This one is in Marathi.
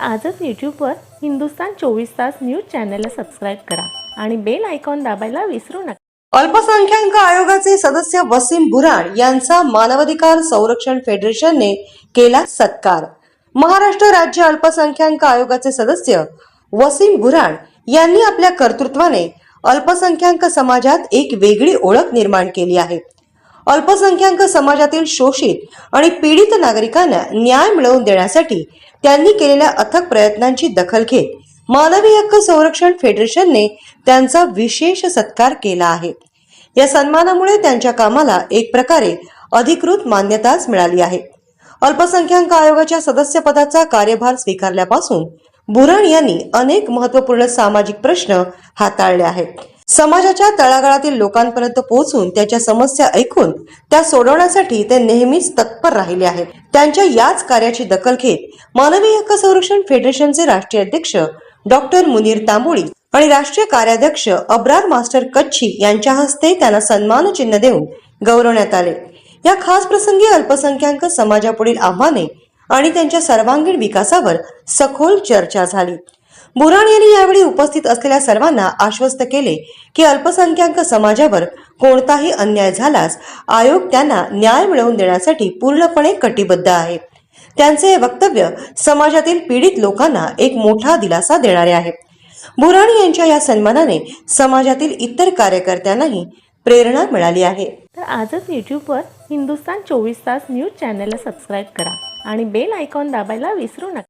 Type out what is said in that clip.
आजच यूट्यूबवर हिंदुस्तान चोवीस तास न्यूज चॅनलला सबस्क्राईब करा आणि बेल आयकॉन दाबायला विसरू नका. अल्पसंख्याक आयोगाचे सदस्य वसीम बुराण यांचा मानवाधिकार संरक्षण फेडरेशनने केला सत्कार. महाराष्ट्र राज्य अल्पसंख्याक आयोगाचे सदस्य वसीम बुराण यांनी आपल्या कर्तृत्वाने अल्पसंख्याक समाजात एक वेगळी ओळख निर्माण केली आहे. अल्पसंख्याक समाजातील शोषित आणि पीडित नागरिकांना न्याय मिळवून देण्यासाठी त्यांनी केलेल्या अथक प्रयत्नांची दखल घेत मानवी हक्क संरक्षण फेडरेशनने त्यांचा विशेष सत्कार केला आहे. या सन्मानामुळे त्यांच्या कामाला एक प्रकारे अधिकृत मान्यताच मिळाली आहे. अल्पसंख्याक आयोगाच्या सदस्यपदाचा कार्यभार स्वीकारल्यापासून बुरण यांनी अनेक महत्त्वपूर्ण सामाजिक प्रश्न हाताळले आहेत. समाजाच्या तळागाळातील लोकांपर्यंत पोहोचून त्याच्या समस्या ऐकून त्या सोडवण्यासाठी ते नेहमीच तत्पर राहिले आहेत. त्यांच्या याच कार्याची दखल घेत मानवी हक्क संरक्षण फेडरेशनचे राष्ट्रीय अध्यक्ष डॉक्टर मुनीर तांबोळी आणि राष्ट्रीय कार्याध्यक्ष अब्रार मास्टर कच्छी यांच्या हस्ते त्यांना सन्मान चिन्ह देऊन गौरवण्यात आले. या खास प्रसंगी अल्पसंख्याक समाजापुढील आव्हाने आणि त्यांच्या सर्वांगीण विकासावर सखोल चर्चा झाली. बुराण यांनी यावेळी उपस्थित असलेल्या सर्वांना आश्वस्त केले की अल्पसंख्याक समाजावर कोणताही अन्याय झाल्यास आयोग त्यांना न्याय मिळवून देण्यासाठी पूर्णपणे कटिबद्ध आहे. त्यांचे हे वक्तव्य समाजातील पीडित लोकांना एक मोठा दिलासा देणारे आहे. बुराणी यांच्या या सन्मानाने समाजातील इतर कार्यकर्त्यांनाही प्रेरणा मिळाली आहे. तर आजच यूट्यूबवर हिंदुस्तान चोवीस तास न्यूज चॅनलला सबस्क्राईब करा आणि बेल आयकॉन दाबायला विसरू नका.